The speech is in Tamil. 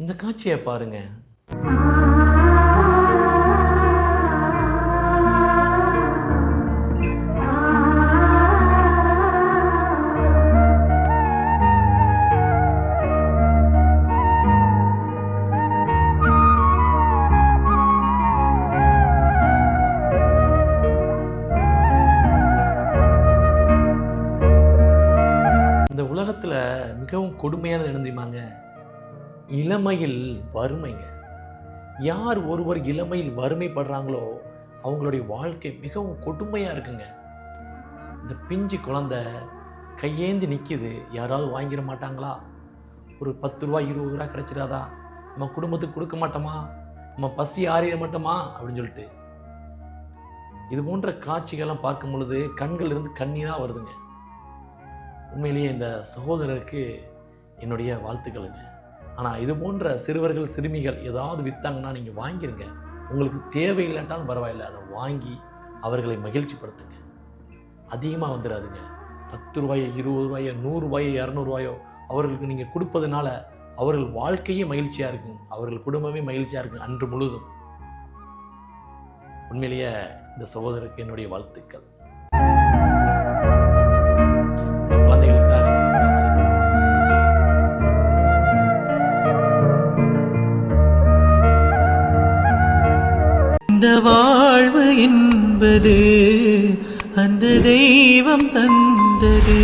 இந்த காட்சியை பாருங்க. இந்த உலகத்தில் மிகவும் கொடுமையான என்ன தெரியுமாங்க இளமையில் வறுமைங்க. யார் ஒருவர் இளமையில் வறுமைப்படுறாங்களோ அவங்களுடைய வாழ்க்கை மிகவும் கொடுமையாக இருக்குங்க. இந்த பிஞ்சு குழந்த கையேந்தி நிற்கிது யாராவது வாங்கிட மாட்டாங்களா? ஒரு பத்து ரூபா இருபது ரூபா கிடச்சிடாதா? நம்ம குடும்பத்துக்கு கொடுக்க மாட்டோமா? நம்ம பசி ஆறிட மாட்டோமா? அப்படின்னு சொல்லிட்டு. இது போன்ற காட்சிகள்லாம் பார்க்கும் பொழுது கண்கள் இருந்து கண்ணீராக வருதுங்க. உண்மையிலேயே இந்த சகோதரருக்கு என்னுடைய வாழ்த்துக்களுங்க. ஆனால் இது போன்ற சிறுவர்கள் சிறுமிகள் ஏதாவது விற்றாங்கன்னா நீங்கள் வாங்கிருங்க. உங்களுக்கு தேவையில்லாட்டாலும் பரவாயில்ல. அதை வாங்கி அவர்களை மகிழ்ச்சிப்படுத்துங்க. அதிகமாக வந்துடாதுங்க. பத்து ரூபாயோ இருபது ரூபாயோ நூறுரூவாயோ இரநூறுவாயோ அவர்களுக்கு நீங்கள் கொடுப்பதுனால அவர்கள் வாழ்க்கையே மகிழ்ச்சியாக இருக்கும். அவர்கள் குடும்பமே மகிழ்ச்சியாக இருக்கும் அன்று முழுதும். உண்மையிலேயே இந்த சகோதரருக்கு என்னுடைய வாழ்த்துக்கள். இந்த வாழ்வு என்பது அந்த தெய்வம் தந்தது.